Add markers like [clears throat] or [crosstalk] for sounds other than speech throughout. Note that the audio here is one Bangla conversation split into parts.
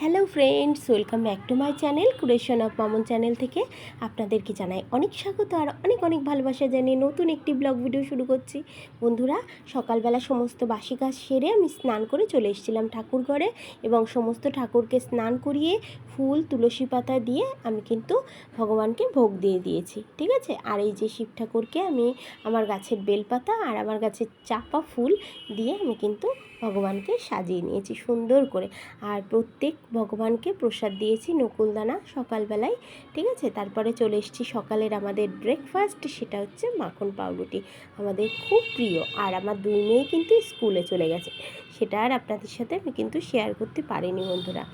Hello friends welcome back to my channel creation of Maman channel থেকে আপনাদেরকে জানাই অনেক স্বাগত আর অনেক অনেক ভালোবাসা জানিয়ে নতুন একটি ব্লগ ভিডিও শুরু করছি। বন্ধুরা, সকালবেলা সমস্ত বাসি কাজ সেরে আমি স্নান করে চলে এসেছিলাম ঠাকুর ঘরে এবং সমস্ত ঠাকুরকে স্নান করিয়ে ফুল, তুলসী পাতা দিয়ে আমি কিন্তু ভগবানকে ভোগ দিয়ে দিয়েছি, ঠিক আছে? আর এই যে শিব ঠাকুরকে আমি আমার গাছের বেলপাতা আর আমার গাছের চাপা ফুল দিয়ে আমি কিন্তু ভগবানকে সাজিয়ে নিয়েছি সুন্দর করে। আর প্রত্যেক ভগবানকে প্রসাদ দিয়েছি নকুলদানা সকালবেলায়, ঠিক আছে? তারপরে চলে এসেছি সকালের আমাদের ব্রেকফাস্ট সেটা হচ্ছে মাখন পাউরুটি। আমাদের খুব প্রিয়। আর আমার দুই মেয়ে কিন্তু স্কুলে চলে গেছে। সেটা আর আপনাদের সাথে আমি কিন্তু শেয়ার করতে পারিনি, বন্ধুরা।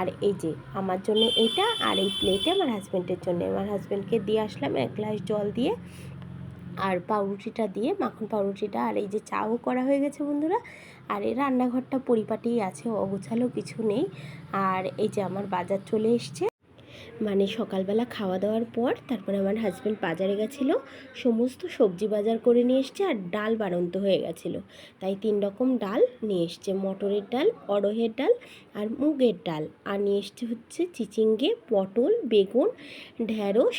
আর এই যে, আমার জন্য এটা আর এই প্লেটে আমার হাজব্যান্ডের জন্য। আমার হাজব্যান্ডকে দিয়ে আসলাম এক গ্লাস জল দিয়ে। আর পাউরুটিটা দিয়ে, মাখন পাউরুটিটা আর এই যে চাও করা হয়ে গেছে বন্ধুরা, আর এই রান্নাঘরটা পরিপাটিই আছে, অগোছালো কিছু নেই। আর এই যে আমার বাজার চলে এসছে মানে সকালবেলা খাওয়া দাওয়ার পর তারপরে আমার হাজব্যান্ড বাজারে গেছিল, সমস্ত সবজি বাজার করে নিয়ে এসছে আর ডাল বাড়ন্ত হয়ে গেছিল। তাই তিন রকম ডাল নিয়ে এসছে, মটরের ডাল, অড়হের ডাল আর মুগের ডাল। আর নিয়ে এসছে হচ্ছে চিচিঙ্গে, পটল, বেগুন ঢ্যাঁড়স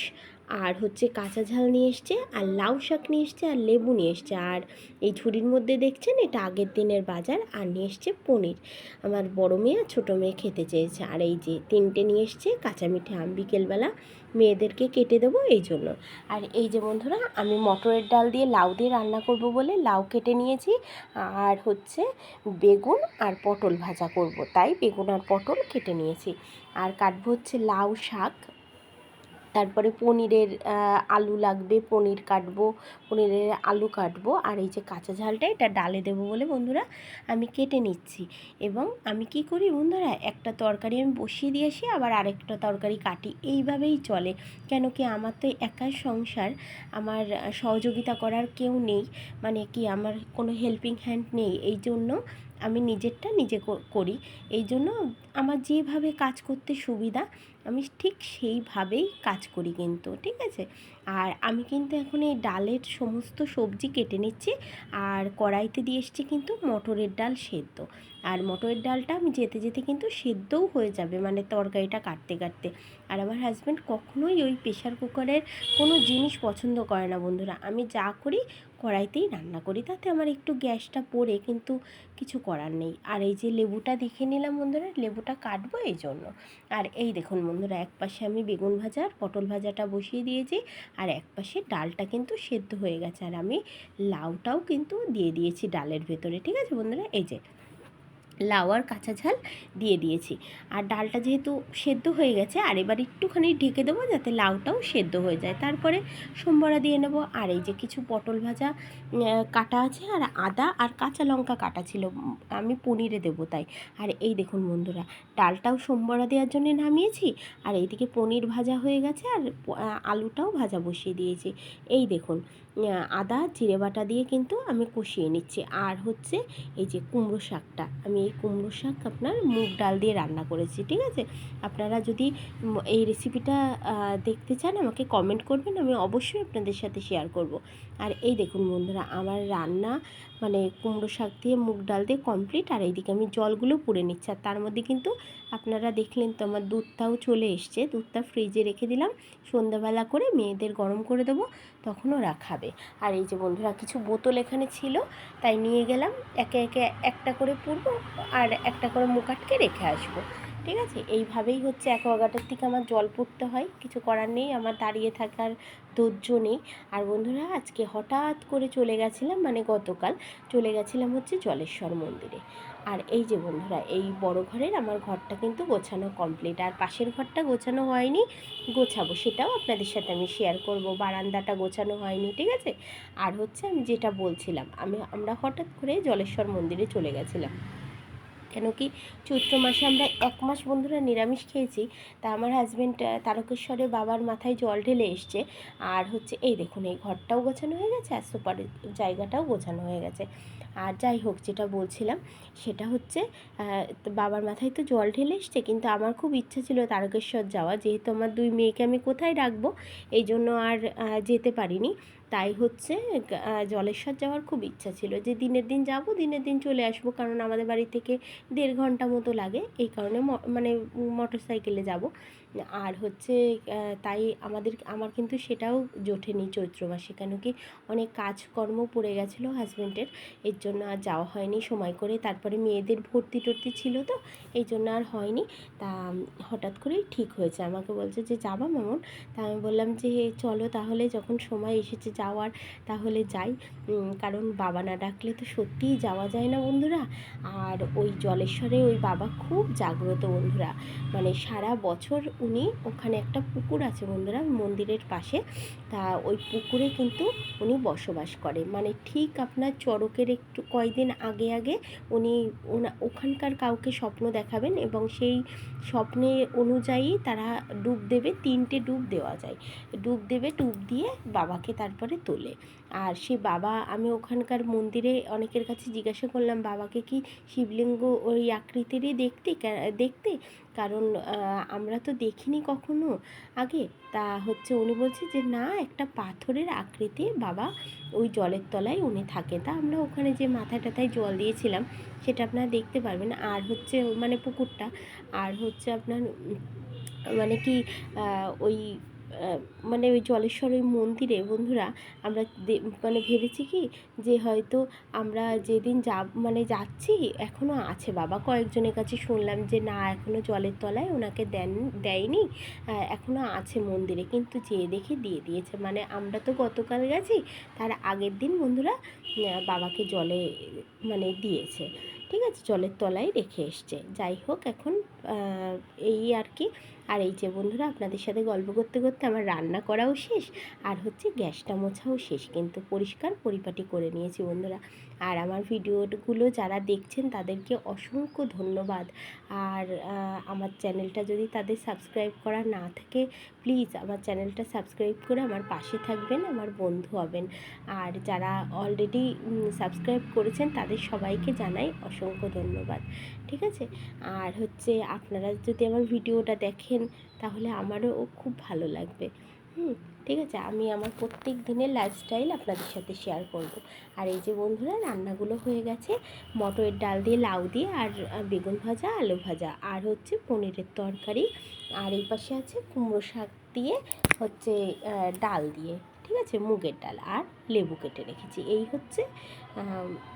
আর হচ্ছে কাঁচা ঝাল নিয়ে এসছে, আর লাউ শাক নিয়ে এসছে, আর লেবু নিয়ে এসছে। আর এই ঝুড়ির মধ্যে দেখছেন, এটা আগের দিনের বাজার, আর নিয়ে এসছে পনির। আমার বড় মেয়ে আর ছোটো মেয়ে খেতে চেয়েছে। আর এই যে তিনটে নিয়ে এসছে, কাঁচা মিঠে আম বিকেলবেলা, মেয়েদেরকে কেটে দেবো এই জন্য। আর এই যে বন্ধুরা, আমি মটরের ডাল দিয়ে লাউ দিয়ে রান্না করব বলে লাউ কেটে নিয়েছি। আর হচ্ছে বেগুন আর পটল ভাজা করব, তাই বেগুন আর পটল কেটে নিয়েছি। আর কাটবো হচ্ছে লাউ শাক। তারপরে পনিরের আলু লাগবে, পনির কাটবো, পনিরের আলু কাটবো। আর এই যে কাঁচা ঝালটা, এটা ডালে দেবো বলে বন্ধুরা আমি কেটে নিচ্ছি। এবং আমি কি করি বন্ধুরা, একটা তরকারি আমি বসিয়ে দিয়ে আসি, আবার আরেকটা তরকারি কাটি। এইভাবেই চলে। কেন কি আমার তো একার সংসার, আমার সহযোগিতা করার কেউ নেই। মানে কি আমার কোনো হেল্পিং হ্যান্ড নেই। এই জন্য আমি নিজেরটা নিজে করি। এই জন্য আমার যেভাবে কাজ করতে সুবিধা, আমি ঠিক সেইভাবেই কাজ করি কিন্তু, ঠিক আছে? আর আমি কিন্তু এখন এই ডালের সমস্ত সবজি কেটে নিচ্ছি, আর কড়াইতে দিয়ে এসছি কিন্তু মটরের ডাল সেদ্ধ। আর মটরের ডালটা আমি যেতে যেতে কিন্তু সেদ্ধও হয়ে যাবে মানে তরকারিটা কাটতে কাটতে। আর আমার হাজব্যান্ড কখনোই ওই প্রেশার কুকারের কোনো জিনিস পছন্দ করে না বন্ধুরা। আমি যা করি কড়াইতেই রান্না করি, তাতে আমার একটু গ্যাসটা পড়ে কিন্তু কিছু করার নেই। আর এই যে লেবুটা দেখে নিলাম বন্ধুরা, লেবুটা কাটবো এই জন্য। আর এই দেখুন বন্ধুরা, এক পাশে আমি বেগুন ভাজা আর পটল ভাজাটা বসিয়ে দিয়েছি, আর এক পাশে ডালটা কিন্তু সেদ্ধ হয়ে গেছে। আর আমি লাউটাও কিন্তু দিয়ে দিয়েছি ডালের ভেতরে, ঠিক আছে বন্ধুরা? এই যে লাউ আর কাঁচা ঝাল দিয়ে দিয়েছি। আর ডালটা যেহেতু সেদ্ধ হয়ে গেছে, আর এবার একটুখানি ঢেকে দেবো যাতে লাউটাও সেদ্ধ হয়ে যায়। তারপরে সোমবড়া দিয়ে নেব। আর এই যে কিছু পটল ভাজা কাটা আছে, আর আদা আর কাঁচা লঙ্কা কাটা ছিল আমি পনিরে দেবো তাই। আর এই দেখুন বন্ধুরা, ডালটাও সোমবড়া দেওয়ার জন্য নামিয়েছি, আর এইদিকে পনির ভাজা হয়ে গেছে, আর আলুটাও ভাজা বসিয়ে দিয়েছি। এই দেখুন আদা, জিরে বাটা দিয়ে কিন্তু আমি কষিয়ে নিচ্ছি। আর হচ্ছে এই যে কুমড়ো শাকটা, আমি এই কুমড়ো শাক আপনার মুগ ডাল দিয়ে রান্না করেছি, ঠিক আছে? আপনারা যদি এই রেসিপিটা দেখতে চান, আমাকে কমেন্ট করবেন, আমি অবশ্যই আপনাদের সাথে শেয়ার করব। আর এই দেখুন বন্ধুরা, আমার রান্না মানে কুমড়ো শাক দিয়ে, মুগ ডাল দিয়ে কমপ্লিট আর এইদিকে আমি জলগুলো পুড়ে নিচ্ছি। আর তার মধ্যে কিন্তু আপনারা দেখলেন তো, আমার দুধটাও চলে এসছে। দুধটা ফ্রিজে রেখে দিলাম। সন্ধ্যাবেলা করে মেয়েদের গরম করে দেবো। তখন রাখাবে। আর এই যে বন্ধুরা, কিছু বোতল এখানে ছিল, তাই নিয়ে গেলাম। একে একে একটা করে পুরবো আর একটা করে মুখ আটকে রেখে আসব। ঠিক আছে? এইভাবেই হচ্ছে অ্যাকোয়াগার্ডের থেকে আমার জল পড়তে হয়। কিছু করার নেই, আমার দাঁড়িয়ে থাকার ধৈর্য নেই। আর বন্ধুরা, আজকে হঠাৎ করে চলে গেছিলাম মানে গতকাল চলে গেছিলাম হচ্ছে জলেশ্বর মন্দিরে। আর এই যে বন্ধুরা, এই বড় ঘরের আমার ঘরটা কিন্তু গোছানো কমপ্লিট আর পাশের ঘরটা গোছানো হয়নি, গোছাবো সেটাও আপনাদের সাথে আমি শেয়ার করব। বারান্দাটা গোছানো হয়নি, ঠিক আছে? আর হচ্ছে আমি যেটা বলছিলাম, আমি, আমরা হঠাৎ করে জলেশ্বর মন্দিরে চলে গেছিলাম। কেন কি চৈত্র মাসে আমরা এক মাস বন্ধুরা নিরামিষ খেয়েছি, তা আমার হাজব্যান্ড তারকেশ্বরে বাবার মাথায় জল ঢেলে এসছে। আর হচ্ছে এই দেখুন, এই ঘরটাও গোছানো হয়ে গেছে আর সুপারের জায়গাটাও গোছানো হয়ে গেছে। আর যাই হোক, যেটা বলছিলাম, সেটা হচ্ছে বাবার মাথায় তো জল ঢেলে এসছে, কিন্তু আমার খুব ইচ্ছা ছিল তারকেশ্বর যাওয়া যেহেতু আমার দুই মেয়েকে আমি কোথায় রাখব, এই জন্য আর যেতে পারিনি। তাই হচ্ছে জলেশ্বর যাওয়ার খুব ইচ্ছা ছিল যে দিনের দিন যাব, দিনের দিন চলে আসব কারণ আমাদের বাড়ি থেকে দেড় ঘণ্টা মতো লাগে। এই কারণে মানে মোটর সাইকেলে যাব। আর হচ্ছে তাই আমাদের, আমার কিন্তু সেটাও জোটেনি চৈত্র মাসে। কেন কি অনেক কাজকর্ম পড়ে গেছিল হাজব্যান্ডের এর জন্য আর যাওয়া হয়নি সময় করে। তারপরে মেয়েদের ভর্তি টর্তি ছিল তো, এই জন্য আর হয়নি। তা, হঠাৎ করেই ঠিক হয়েছে। আমাকে বলছে যে, যাবা মামন? তা আমি বললাম যে, চলো তাহলে যখন সময় এসেছে যাওয়ার, তাহলে যাই। কারণ বাবা না ডাকলে তো সত্যিই যাওয়া যায় না বন্ধুরা। আর ওই জলেশ্বরে ওই বাবা খুব জাগ্রত বন্ধুরা। মানে সারা বছর উনি ওখানে একটা পুকুর আছে বন্ধুরা, মন্দিরের পাশে। তা ওই পুকুরে কিন্তু উনি বসবাস করে। মানে ঠিক আপনার চড়কের একটু কয়দিন আগে আগে উনি ওখানকার কাউকে স্বপ্ন দেখাবেন এবং সেই স্বপ্নে অনুযায়ী তারা ডুব দেবে, তিনটে ডুব দেওয়া যায়। ডুব দেবে, ডুব দিয়ে বাবাকে তারপরে তোলে। আর সে বাবা, আমি ওখানকার মন্দিরে অনেকের কাছে জিজ্ঞাসা করলাম, বাবাকে কি শিবলিঙ্গ ওই আকৃতিরই দেখতে? দেখতে? কারণ আমরা তো দেখিনি কখনো আগে। তা হচ্ছে উনি বলছে যে, না, একটা পাথরের আকৃতি বাবা ওই জলের তলায় উনি থাকে। তা আমরা ওখানে যে মাথায় টাথায় জল দিয়েছিলাম, সেটা আপনারা দেখতে পারবেন। আর হচ্ছে মানে পুকুরটা, আর হচ্ছে আপনার মানে কি ওই মানে ওই জলেশ্বর ওই মন্দিরে, বন্ধুরা, আমরা মানে ভেবেছি কি যে হয়তো আমরা যেদিন যা মানে যাচ্ছি এখনও আছে বাবা। কয়েকজনের কাছে শুনলাম যে না এখনও জলের তলায় ওনাকে দেন, দেয়নি এখনও আছে মন্দিরে। কিন্তু যেয়ে দেখে দিয়ে দিয়েছে। মানে আমরা তো গতকাল গেছি, তার আগের দিন বন্ধুরা বাবাকে জলে মানে দিয়েছে। ঠিক আছে, জলের তলায় রেখে এসছে। যাই হোক, এখন এই আর কি আর এই যে বন্ধুরা, আপনাদের সাথে গল্প করতে করতে আমার রান্না করাও শেষ, আর হচ্ছে গ্যাসটা মোছাও শেষ। কিন্তু পরিষ্কার পরিপাটি করে নিয়েছি বন্ধুরা। আর আমার ভিডিওগুলো যারা দেখছেন, তাদেরকে অসংখ্য ধন্যবাদ। আর আমার চ্যানেলটা যদি তাদের সাবস্ক্রাইব করা না থাকে প্লিজ আমার চ্যানেলটা সাবস্ক্রাইব করে আমার পাশে থাকবেন, আমার বন্ধু হবেন। আর যারা অলরেডি সাবস্ক্রাইব করেছেন তাদের সবাইকে জানাই অসংখ্য ধন্যবাদ, ঠিক আছে? আর হচ্ছে আপনারা যদি আমার ভিডিওটা দেখেন তাহলে আমারও খুব ভালো লাগবে, হুম? ঠিক আছে? আমি আমার প্রত্যেক দিনের লাইফস্টাইল আপনাদের সাথে শেয়ার করব। আর এই যে বন্ধুরা, রান্নাগুলো হয়ে গেছে। মটরের ডাল দিয়ে লাউ দিয়ে আর বেগুন ভাজা, আলু ভাজা। আর হচ্ছে পনিরের তরকারি। আর এই পাশে আছে কুমড়ো শাক দিয়ে হচ্ছে ডাল দিয়ে। ঠিক আছে? মুগের ডাল। আর লেবু কেটে রেখেছি। এই হচ্ছে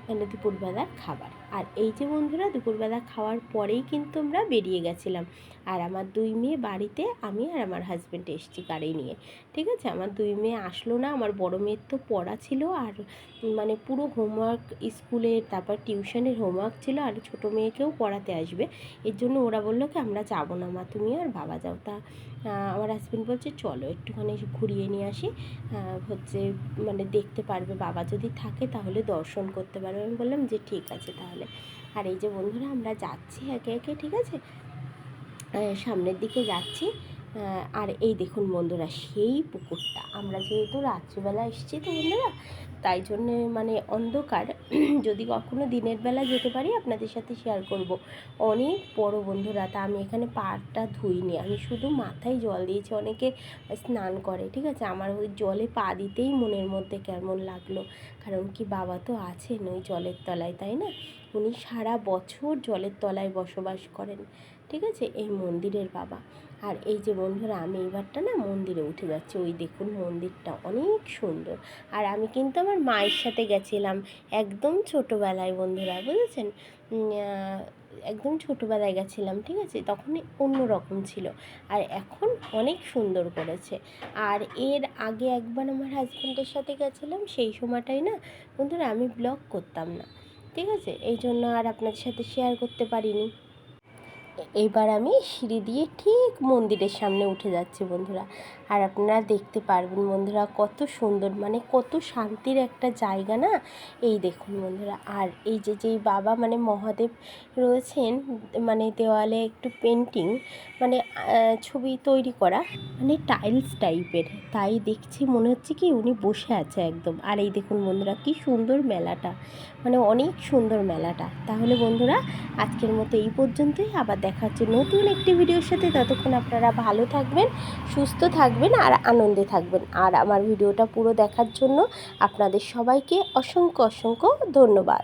মানে দুপুরবেলার খাবার। আর এই যে বন্ধুরা, দুপুরবেলা খাওয়ার পরেই কিন্তু আমরা বেরিয়ে গেছিলাম। আর আমার দুই মেয়ে বাড়িতে, আমি আর আমার হাজব্যান্ড এসেছি গাড়ি নিয়ে। ঠিক আছে? আমার দুই মেয়ে আসলো না, আমার বড় মেয়ের তো পড়া ছিল। আর মানে পুরো হোমওয়ার্ক স্কুলের তারপর টিউশনের হোমওয়ার্ক ছিল। আর ছোটো মেয়েকেও পড়াতে আসবে। এর জন্য ওরা বলল কি, আমরা যাব না মা, তুমি আর বাবা যাও। তা আমার হাজব্যান্ড বলছে, চলো, একটুখানি ঘুরিয়ে নিয়ে আসি। হচ্ছে মানে দেখতে পারবে, বাবা যদি থাকে তাহলে দর্শন করতে পারবে। আমি বললাম যে ঠিক আছে তাহলে। আর এই যে বন্ধুরা, আমরা যাচ্ছি একে একে, ঠিক আছে? সামনের দিকে যাচ্ছি। আর এই দেখুন বন্ধুরা, সেই পুকুরটা। আমরা যেহেতু রাত্রিবেলা এসেছি তো বন্ধুরা, তাই জন্যে মানে অন্ধকার। [clears throat] যদি কখনো দিনের বেলা যেতে পারি, আপনাদের সাথে শেয়ার করব। অনেক বড় বন্ধুরা, তা আমি এখানে পাটা ধুইনি। আমি শুধু মাথায় জল দিয়েছি, অনেকে স্নান করে, ঠিক আছে? আমার ওই জলে পা দিতেই মনের মধ্যে কেমন লাগল। কারণ কি বাবা তো আছেন ওই জলের তলায়, তাই না? উনি সারা বছর জলের তলায় বসবাস করেন, ঠিক আছে? এই মন্দিরের বাবা। আর এই যে বন্ধুরা, আমি এইবারটা না মন্দিরে উঠে যাচ্ছি। ওই দেখুন মন্দিরটা অনেক সুন্দর। আর আমি কিন্তু আমার মায়ের সাথে গেছিলাম একদম ছোটোবেলায় বন্ধুরা, বুঝেছেন? একদম ছোটোবেলায় গেছিলাম, ঠিক আছে? তখন অন্য রকম ছিল। আর এখন অনেক সুন্দর করেছে। আর এর আগে একবার আমার হাজব্যান্ডের সাথে গেছিলাম, সেই সময়টাই না বন্ধুরা আমি ব্লগ করতাম না। ঠিক আছে? এই জন্য আর আপনাদের সাথে শেয়ার করতে পারিনি। এইবার আমি সিঁড়ি দিয়ে ঠিক মন্দিরের সামনে উঠে যাচ্ছি বন্ধুরা। আর আপনারা দেখতে পারবেন বন্ধুরা কত সুন্দর মানে কত শান্তির একটা জায়গা না? এই দেখুন বন্ধুরা, আর এই যে, যেই বাবা মানে মহাদেব রয়েছেন মানে দেওয়ালে একটু পেন্টিং মানে ছবি তৈরি করা মানে টাইলস টাইপের তাই দেখছি মনে হচ্ছে কি উনি বসে আছে একদম। আর এই দেখুন বন্ধুরা কি সুন্দর মেলাটা মানে অনেক সুন্দর মেলাটা। তাহলে বন্ধুরা, আজকের মতো এই পর্যন্তই, আবার দেখা হচ্ছে নতুন একটি ভিডিওর সাথে, ততক্ষণ আপনারা ভালো থাকবেন, সুস্থ থাকবেন। থাকবেন আর আনন্দে থাকবেন। আর আমার ভিডিওটা পুরো দেখার জন্য আপনাদের সবাইকে অসংখ্য অসংখ্য ধন্যবাদ।